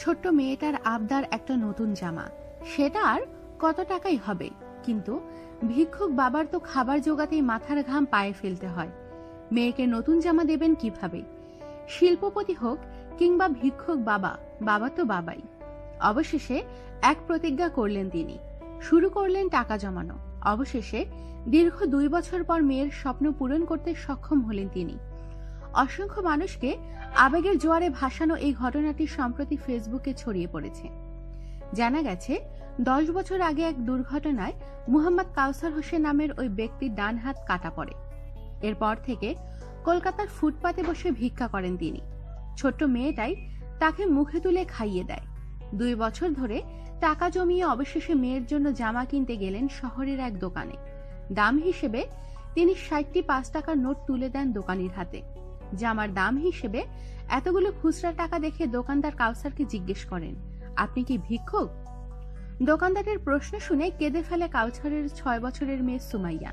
ছোট্ট মেয়েটার আবদার একটা নতুন জামা। সেটা আর কত টাকাই হবে? কিন্তু ভিক্ষুক বাবার তো খাবার জোগাতেই মাথার ঘাম পায়ে ফেলতে হয়। মেয়েকে নতুন জামা দেবেন কীভাবে? শিল্পপতি হোক কিংবা ভিক্ষুক বাবা বাবা তো বাবাই। অবশেষে এক প্রতিজ্ঞা করলেন তিনি। শুরু করলেন টাকা জমানো। অবশেষে দীর্ঘ দুই বছর পর মেয়ের স্বপ্ন পূরণ করতে সক্ষম হলেন তিনি। অসংখ্য মানুষকে আবেগের জোয়ারে ভাসানো এই ঘটনাটি সম্প্রতি ফেসবুকে ছড়িয়ে পড়েছে। জানা গেছে, দশ বছর আগে এক দুর্ঘটনায় মুহাম্মদ কাউসার হোসেন নামের ওই ব্যক্তির ডান হাত কাটা পড়ে। এরপর থেকে কলকাতার ফুটপাতে বসে ভিক্ষা করেন তিনি। ছোট্ট মেয়েটাই তাকে মুখে তুলে খাইয়ে দেয়। দুই বছর ধরে টাকা জমিয়ে অবশেষে মেয়ের জন্য জামা কিনতে গেলেন শহরের এক দোকানে। দাম হিসেবে তিনি ষাটটি পাঁচ টাকার নোট তুলে দেন দোকানির হাতে। জামার দাম হিসেবে এতগুলো খুচরা টাকা দেখে দোকানদার কাউসারকে জিজ্ঞেস করেন, আপনি কি ভিক্ষুক? দোকানদারের প্রশ্ন শুনে কেঁদে ফেলে কাউছারের ছয় বছরের মেয়ে সুমাইয়া।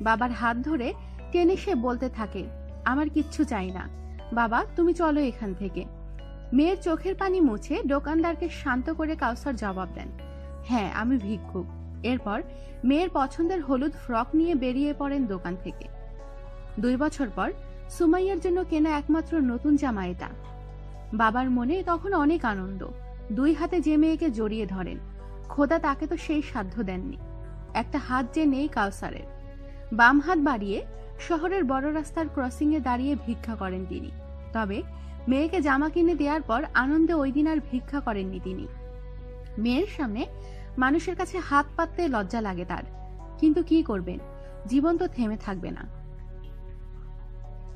বাবার হাত ধরে টেনে সে বলতে থাকে, আমার কিচ্ছু চাই না। বাবা, তুমি চলো এখান থেকে। মেয়ের চোখের পানি মুছে দোকানদারকে শান্ত করে কাউসার জবাব দেন হ্যাঁ আমি ভিক্ষুক। এরপর মেয়ের পছন্দের হলুদ ফ্রক নিয়ে বেরিয়ে পড়েন দোকান থেকে। দুই বছর পর সুমাইয়ার জন্য কেনা একমাত্র নতুন জামা এটা। বাবার মনে তখন অনেক আনন্দ। দুই হাতে যে মেয়েকে জড়িয়ে ধরেন, খোদা তাকে তো সেই সাধ্য দেননি। একটা হাত যে নেই কাউসারের। বাম হাত বাড়িয়ে শহরের বড় রাস্তার ক্রসিং এ দাঁড়িয়ে ভিক্ষা করেন তিনি। তবে মেয়েকে জামা কিনে দেওয়ার পর আনন্দে ওই দিন আর ভিক্ষা করেননি তিনি। মেয়ের সামনে মানুষের কাছে হাত পাততে লজ্জা লাগে তার। কিন্তু কি করবেন? জীবন তো থেমে থাকবে না।